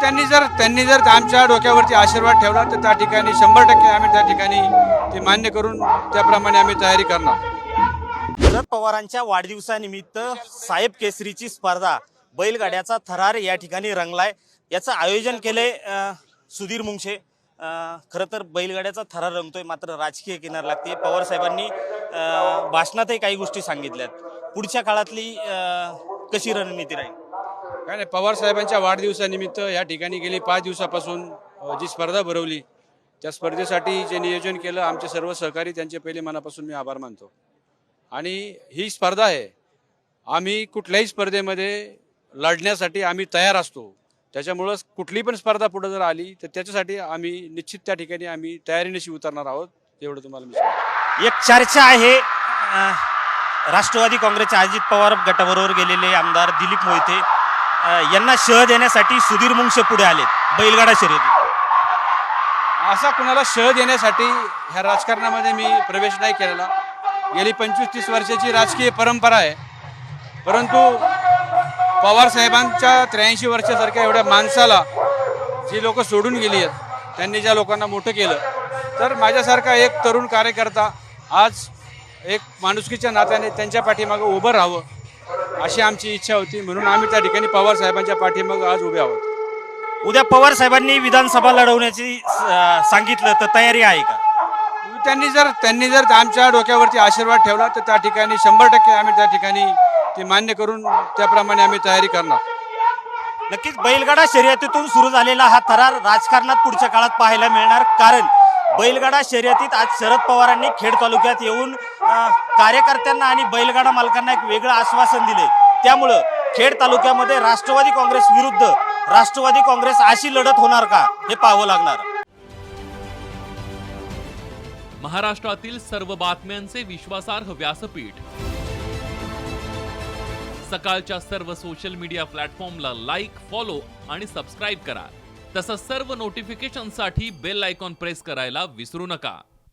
त्यांनी जर त्यांनी जर आमच्या डोक्यावरती आशीर्वाद ठेवला तर त्या ठिकाणी शंभर टक्के आम्ही त्या ठिकाणी ते मान्य करून त्याप्रमाणे आम्ही तयारी करणार. शरद पवारांच्या वाढदिवसानिमित्त साहेब केसरीची स्पर्धा बैलगाड्याचा थरार या ठिकाणी रंगलाय. याचं आयोजन केलंय अं, सुधीर मुंगशे. खरं तर बैलगाड्याचा थरार रंगतोय मात्र राजकीय किनार लागते पवार साहेबांनी भाषणातही काही गोष्टी सांगितल्यात. पुढच्या काळातली कशी रणनीती राहील? काय नाही पवार साहेबांच्या वाढदिवसानिमित्त या ठिकाणी गेली. पाच दिवसापासून जी स्पर्धा भरवली त्या स्पर्धेसाठी जे नियोजन केलं आमचे सर्व सहकारी त्यांचे पहिले मनापासून मी आभार मानतो. आणि ही स्पर्धा आहे. आम्ही कुठल्याही स्पर्धेमध्ये लढण्यासाठी आम्ही तयार असतो. त्याच्यामुळं कुठली पण स्पर्धा पुढे जर आली तर त्याच्यासाठी आम्ही निश्चित त्या ठिकाणी आम्ही तयारीनिशी उतरणार आहोत एवढं तुम्हाला मी एक चर्चा आहे राष्ट्रवादी काँग्रेसचे अजित पवार गटाबरोबर गेलेले आमदार दिलीप मोहिते. यांना शह देण्यासाठी सुधीर मुंगशे पुढे आले बैलगाडा शर्यती. असा कुणाला शह देण्यासाठी ह्या राजकारणामध्ये मी प्रवेश नाही केलेला. गेली पंचवीस तीस वर्षाची राजकीय परंपरा आहे. परंतु पवार साहेबांच्या त्र्याऐंशी वर्षासारख्या एवढ्या माणसाला जी लोक सोडून गेली आहेत त्यांनी ज्या लोकांना मोठं केलं तर माझ्यासारखा एक तरुण कार्यकर्ता आज एक माणुसकीच्या नात्याने त्यांच्या पाठीमागं उभं राहावं. अशी आमची इच्छा होती. म्हणून आम्ही त्या ठिकाणी पवार साहेबांच्या पाठीमागं आज उभे आहोत. उद्या पवार साहेबांनी विधानसभा लढवण्याची सांगितलं तर तयारी आहे का? त्यांनी जर त्यांनी जर आमच्या डोक्यावरती आशीर्वाद ठेवला तर त्या ठिकाणी शंभर टक्के आम्ही त्या ठिकाणी ते मान्य करून त्याप्रमाणे आम्ही तयारी करणार. नक्कीच बैलगाडा शर्यतीतून सुरू झालेला हा थरार राजकारणात पुढच्या काळात पाहायला मिळणार. कारण बैलगाडा शर्यतीत आज शरद पवारांनी खेड तालुक्यात येऊन कार्यकर्त्यांना आणि बैलगाडा मालकांना एक वेगळं आश्वासन दिले त्यामुळं खेड तालुक्यामध्ये राष्ट्रवादी काँग्रेस विरुद्ध राष्ट्रवादी काँग्रेस अशी लढत होणार का हे पाहावं लागणार. महाराष्ट्रातील सर्व बातम्यांचे विश्वासार्ह व्यासपीठ. सकाळच्या सर्व सोशल मीडिया प्लॅटफॉर्मला लाईक फॉलो आणि सबस्क्राईब करा. तसंच सर्व नोटिफिकेशनसाठी बेल आयकॉन प्रेस करायला विसरू नका.